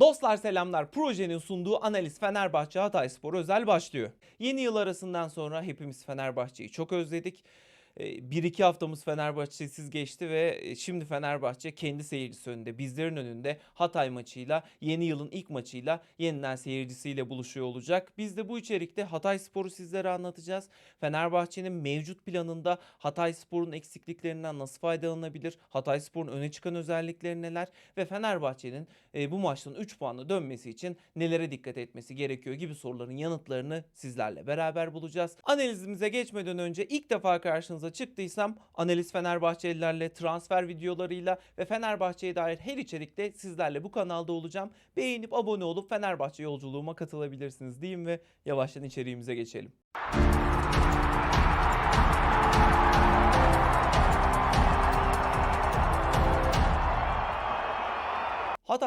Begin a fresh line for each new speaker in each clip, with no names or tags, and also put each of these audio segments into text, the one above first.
Dostlar selamlar. Projenin sunduğu analiz Fenerbahçe Hatayspor özel başlıyor. Yeni yıl arasından sonra hepimiz Fenerbahçe'yi çok özledik. Bir iki haftamız Fenerbahçesiz geçti ve şimdi Fenerbahçe kendi seyircisi önünde, bizlerin önünde Hatay maçıyla, yeni yılın ilk maçıyla yeniden seyircisiyle buluşuyor olacak. Biz de bu içerikte Hatay Spor'u sizlere anlatacağız. Fenerbahçe'nin mevcut planında Hatay Spor'un eksikliklerinden nasıl faydalanabilir? Hatay Spor'un öne çıkan özellikleri neler? Ve Fenerbahçe'nin bu maçtan 3 puanla dönmesi için nelere dikkat etmesi gerekiyor gibi soruların yanıtlarını sizlerle beraber bulacağız. Analizimize geçmeden önce ilk defa karşınıza çıktıysam analiz Fenerbahçelilerle, transfer videolarıyla ve Fenerbahçe'ye dair her içerikte sizlerle bu kanalda olacağım. Beğenip abone olup Fenerbahçe yolculuğuma katılabilirsiniz diyeyim ve yavaştan içeriğimize geçelim.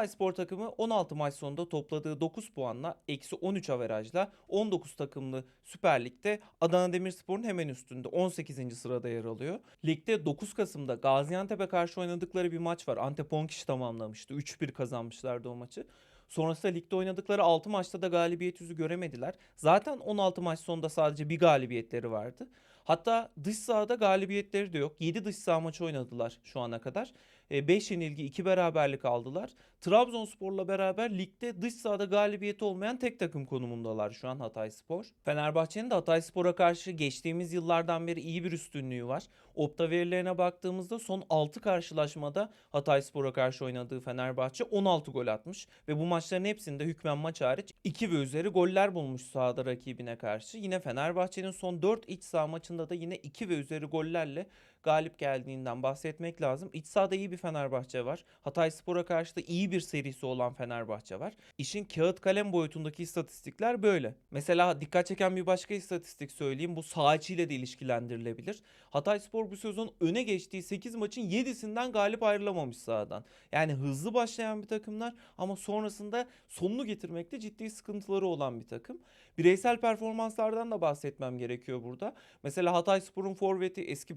Hatay Spor takımı 16 maç sonunda topladığı 9 puanla eksi 13 averajla 19 takımlı Süper Lig'de Adana Demirspor'un hemen üstünde 18. sırada yer alıyor. Ligde 9 Kasım'da Gaziantep'e karşı oynadıkları bir maç var. Antep 10 kişi tamamlamıştı. 3-1 kazanmışlardı o maçı. Sonrasında ligde oynadıkları 6 maçta da galibiyet yüzü göremediler. Zaten 16 maç sonunda sadece bir galibiyetleri vardı. Hatta dış sahada galibiyetleri de yok. 7 dış saha maçı oynadılar şu ana kadar. 5 yenilgi 2 beraberlik aldılar. Trabzonspor'la beraber ligde dış sahada galibiyeti olmayan tek takım konumundalar şu an Hatayspor. Fenerbahçe'nin de Hatayspor'a karşı geçtiğimiz yıllardan beri iyi bir üstünlüğü var. Opta verilerine baktığımızda son 6 karşılaşmada Hatayspor'a karşı oynadığı Fenerbahçe 16 gol atmış ve bu maçların hepsinde hükmen maç hariç 2 ve üzeri goller bulmuş sahada rakibine karşı. Yine Fenerbahçe'nin son 4 iç saha maçında da yine 2 ve üzeri gollerle galip geldiğinden bahsetmek lazım. İç sahada iyi bir Fenerbahçe var. Hatay Spor'a karşı da iyi bir serisi olan Fenerbahçe var. İşin kağıt kalem boyutundaki istatistikler böyle. Mesela dikkat çeken bir başka istatistik söyleyeyim. Bu sağ içiyle de ilişkilendirilebilir. Hatay Spor bu sezon öne geçtiği 8 maçın 7'sinden galip ayrılamamış sahadan. Yani hızlı başlayan bir takımlar ama sonrasında sonunu getirmekte ciddi sıkıntıları olan bir takım. Bireysel performanslardan da bahsetmem gerekiyor burada. Mesela Hatay Spor'un forveti eski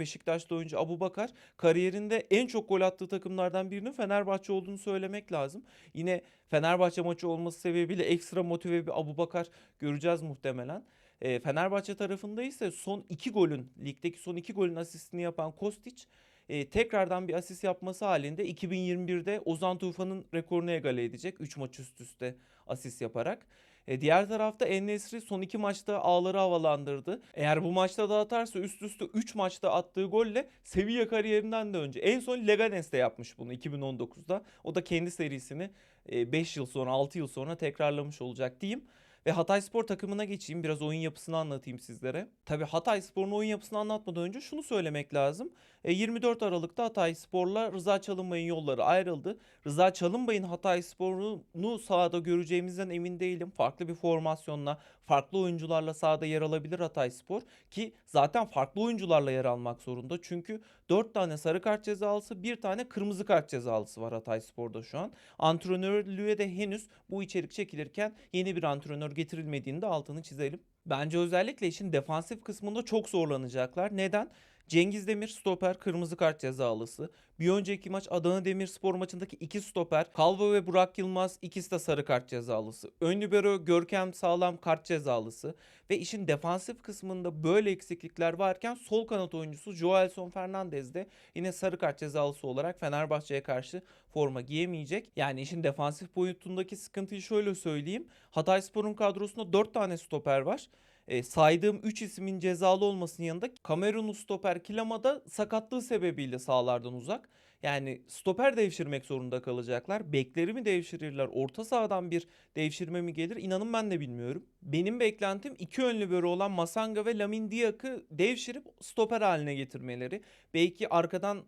Oyuncu Abu Bakar kariyerinde en çok gol attığı takımlardan birinin Fenerbahçe olduğunu söylemek lazım. Yine Fenerbahçe maçı olması sebebiyle ekstra motive bir Abu Bakar göreceğiz muhtemelen. E, Fenerbahçe tarafında ise son iki golün, ligdeki son iki golün asistini yapan Kostić e, tekrardan bir asist yapması halinde 2021'de Ozan Tufan'ın rekorunu egale edecek 3 maç üst üste asist yaparak. E, diğer tarafta En-Nesyri son iki maçta ağları havalandırdı. Eğer bu maçta da atarsa üst üste 3 maçta attığı golle Sevilla kariyerinden de önce. En son Leganes'te yapmış bunu 2019'da. O da kendi serisini 5 yıl sonra 6 yıl sonra tekrarlamış olacak diyeyim. Ve Hatay Spor takımına geçeyim. Biraz oyun yapısını anlatayım sizlere. Tabii Hatay Spor'un oyun yapısını anlatmadan önce şunu söylemek lazım. E, 24 Aralık'ta Hatay Spor'la Rıza Çalınbay'ın yolları ayrıldı. Rıza Çalınbay'ın Hatay Spor'unu sahada göreceğimizden emin değilim. Farklı bir formasyonla, farklı oyuncularla sahada yer alabilir Hatay Spor. Ki zaten farklı oyuncularla yer almak zorunda. Çünkü 4 tane sarı kart cezalısı, bir tane kırmızı kart cezalısı var Hatay Spor'da şu an. Antrenörlüğe de henüz bu içerik çekilirken yeni bir antrenör getirilmediğini de altını çizelim. Bence özellikle işin defansif kısmında çok zorlanacaklar. Neden? Cengiz Demir stoper kırmızı kart cezalısı. Bir önceki maç Adana Demirspor maçındaki iki stoper Calvo ve Burak Yılmaz ikisi de sarı kart cezalısı. Ön libero Görkem Sağlam kart cezalısı. Ve işin defansif kısmında böyle eksiklikler varken sol kanat oyuncusu Joelson Fernandez de yine sarı kart cezalısı olarak Fenerbahçe'ye karşı forma giyemeyecek. Yani işin defansif boyutundaki sıkıntıyı şöyle söyleyeyim. Hatayspor'un kadrosunda 4 tane stoper var e, saydığım 3 ismin cezalı olmasının yanında Kamerunlu stoper Kilama'da sakatlığı sebebiyle sahalardan uzak. Yani stoper devşirmek zorunda kalacaklar. Bekleri mi devşirirler? Orta sahadan bir devşirme mi gelir? İnanın ben de bilmiyorum. Benim beklentim iki ön libero olan Masanga ve Lamin Diak'ı devşirip stoper haline getirmeleri. Belki arkadan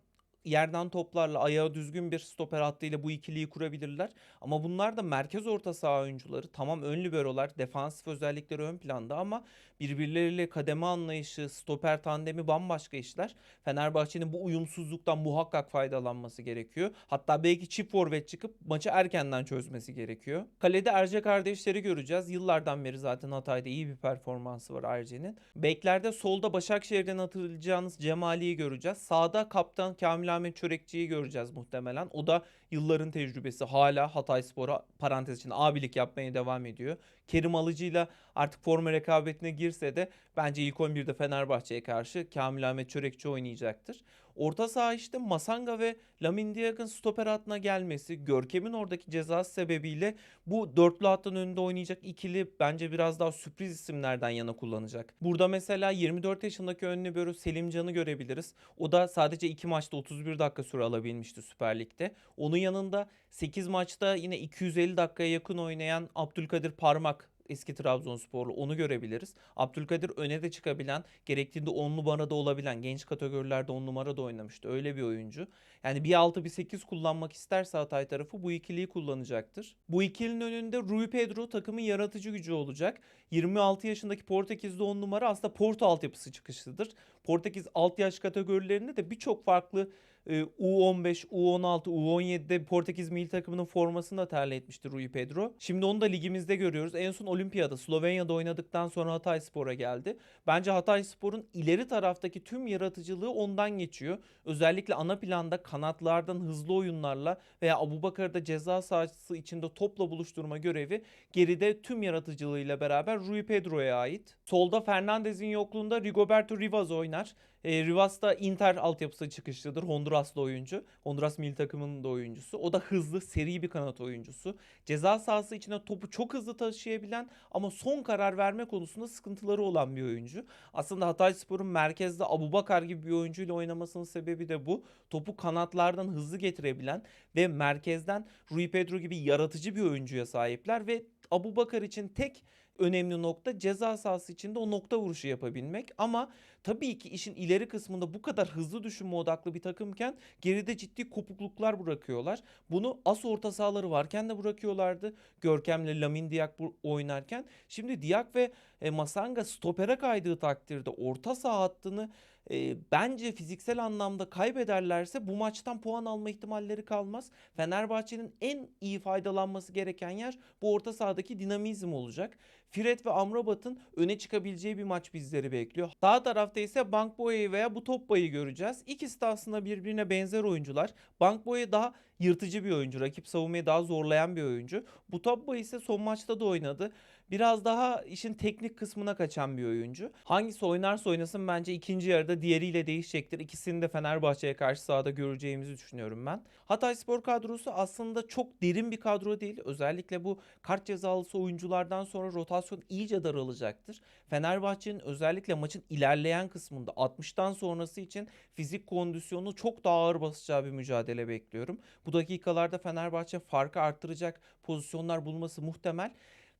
yerden toplarla ayağı düzgün bir stoper hattıyla bu ikiliyi kurabilirler. Ama bunlar da merkez orta saha oyuncuları. Tamam ön liberolar, defansif özellikleri ön planda ama birbirleriyle kademe anlayışı, stoper tandemi bambaşka işler. Fenerbahçe'nin bu uyumsuzluktan muhakkak faydalanması gerekiyor. Hatta belki çift forvet çıkıp maçı erkenden çözmesi gerekiyor. Kalede Erce kardeşleri göreceğiz. Yıllardan beri zaten Hatay'da iyi bir performansı var Erce'nin. Beklerde solda Başakşehir'den hatırlayacağınız Cemali'yi göreceğiz. Sağda kaptan Kamil Ahmet Çörekçi'yi göreceğiz muhtemelen. O da yılların tecrübesi hala Hatayspor'a parantez için abilik yapmaya devam ediyor. Kerim Alıcı'yla artık forma rekabetine girse de bence ilk 11'de Fenerbahçe'ye karşı Kamil Ahmet Çörekçi oynayacaktır. Orta saha işte Masanga ve Lamin Diak'ın stoper hattına gelmesi, Görkem'in oradaki cezası sebebiyle bu dörtlü hattın önünde oynayacak ikili bence biraz daha sürpriz isimlerden yana kullanacak. Burada mesela 24 yaşındaki ön libero Selimcan'ı görebiliriz. O da sadece 2 maçta 31 dakika süre alabilmişti Süper Lig'de. Onun yanında 8 maçta yine 250 dakikaya yakın oynayan Abdülkadir Parmak eski Trabzonsporlu onu görebiliriz. Abdülkadir öne de çıkabilen, gerektiğinde 10 numarada olabilen, genç kategorilerde 10 numarada oynamıştı. Öyle bir oyuncu. Yani bir 6 bir 8 kullanmak isterse Hatay tarafı bu ikiliyi kullanacaktır. Bu ikilinin önünde Rui Pedro takımın yaratıcı gücü olacak. 26 yaşındaki Portekizli 10 numara aslında Porto altyapısı çıkışlıdır. Portekiz alt yaş kategorilerinde de birçok farklı e, U15, U16, U17'de Portekiz milli takımının formasını da terle etmişti Rui Pedro. Şimdi onu da ligimizde görüyoruz. En son Olimpiyada, Slovenya'da oynadıktan sonra Hatay Spor'a geldi. Bence Hatay Spor'un ileri taraftaki tüm yaratıcılığı ondan geçiyor. Özellikle ana planda kanatlardan hızlı oyunlarla veya Abubakar'da ceza sahası içinde topla buluşturma görevi geride tüm yaratıcılığıyla beraber Rui Pedro'ya ait. Solda Fernandez'in yokluğunda Rigoberto Rivas oynar. E, Rivas da Inter altyapısı çıkışlıdır. Honduraslı oyuncu. Honduras milli takımının da oyuncusu. O da hızlı, seri bir kanat oyuncusu. Ceza sahası içine topu çok hızlı taşıyabilen ama son karar verme konusunda sıkıntıları olan bir oyuncu. Aslında Hatayspor'un merkezde Abubakar gibi bir oyuncuyla oynamasının sebebi de bu. Topu kanatlardan hızlı getirebilen ve merkezden Rui Pedro gibi yaratıcı bir oyuncuya sahipler ve Abubakar için tek önemli nokta ceza sahası içinde o nokta vuruşu yapabilmek. Ama tabii ki işin ileri kısmında bu kadar hızlı düşünme odaklı bir takımken geride ciddi kopukluklar bırakıyorlar. Bunu as orta sahaları varken de bırakıyorlardı. Görkem'le Lamin Diak oynarken. Şimdi Diak ve e, Masanga stopere kaydığı takdirde orta saha hattını e, bence fiziksel anlamda kaybederlerse bu maçtan puan alma ihtimalleri kalmaz. Fenerbahçe'nin en iyi faydalanması gereken yer bu orta sahadaki dinamizm olacak. Fred ve Amrabat'ın öne çıkabileceği bir maç bizleri bekliyor. Sağ tarafta ise Bankboya'yı veya bu Toppa'yı göreceğiz. İkisi de aslında birbirine benzer oyuncular. Bankboya daha yırtıcı bir oyuncu. Rakip savunmayı daha zorlayan bir oyuncu. Bu Toppa ise son maçta da oynadı. Biraz daha işin teknik kısmına kaçan bir oyuncu. Hangisi oynarsa oynasın bence ikinci yarıda diğeriyle değişecektir. İkisini de Fenerbahçe'ye karşı sahada göreceğimizi düşünüyorum ben. Hatay Spor kadrosu aslında çok derin bir kadro değil. Özellikle bu kart cezalısı oyunculardan sonra rotasyon iyice daralacaktır. Fenerbahçe'nin özellikle maçın ilerleyen kısmında 60'tan sonrası için fizik kondisyonu çok daha ağır basacağı bir mücadele bekliyorum. Bu dakikalarda Fenerbahçe farkı arttıracak pozisyonlar bulması muhtemel.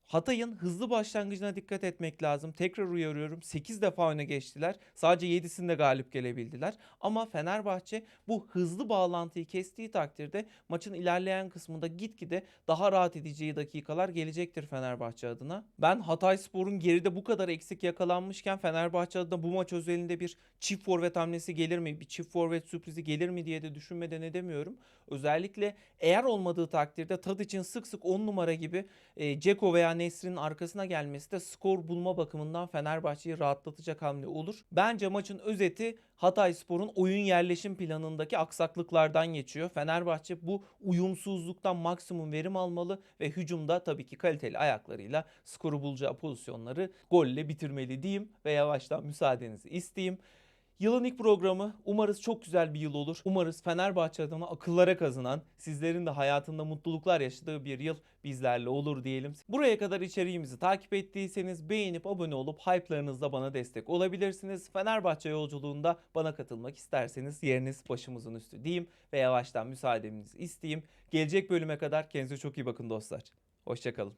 Hatay'ın hızlı başlangıcına dikkat etmek lazım. Tekrar uyarıyorum. 8 defa öne geçtiler. Sadece 7'sinde galip gelebildiler. Ama Fenerbahçe bu hızlı bağlantıyı kestiği takdirde maçın ilerleyen kısmında gitgide daha rahat edeceği dakikalar gelecektir Fenerbahçe adına. Ben Hatay Spor'un geride bu kadar eksik yakalanmışken Fenerbahçe adına bu maç özelinde bir çift forvet hamlesi gelir mi? Bir çift forvet sürprizi gelir mi diye de düşünmeden edemiyorum. Özellikle eğer olmadığı takdirde Tad için sık sık 10 numara gibi e, Ceko veya Nesrin'in arkasına gelmesi de skor bulma bakımından Fenerbahçe'yi rahatlatacak hamle olur. Bence maçın özeti Hatay Spor'un oyun yerleşim planındaki aksaklıklardan geçiyor. Fenerbahçe bu uyumsuzluktan maksimum verim almalı ve hücumda tabii ki kaliteli ayaklarıyla skoru bulacağı pozisyonları golle bitirmeli diyeyim ve yavaştan müsaadenizi isteyeyim. Yılın ilk programı umarız çok güzel bir yıl olur. Umarız Fenerbahçe adına akıllara kazanan, sizlerin de hayatında mutluluklar yaşadığı bir yıl bizlerle olur diyelim. Buraya kadar içeriğimizi takip ettiyseniz beğenip abone olup hype'larınızla bana destek olabilirsiniz. Fenerbahçe yolculuğunda bana katılmak isterseniz yeriniz başımızın üstü diyeyim ve yavaştan müsaadenizi isteyeyim. Gelecek bölüme kadar kendinize çok iyi bakın dostlar. Hoşçakalın.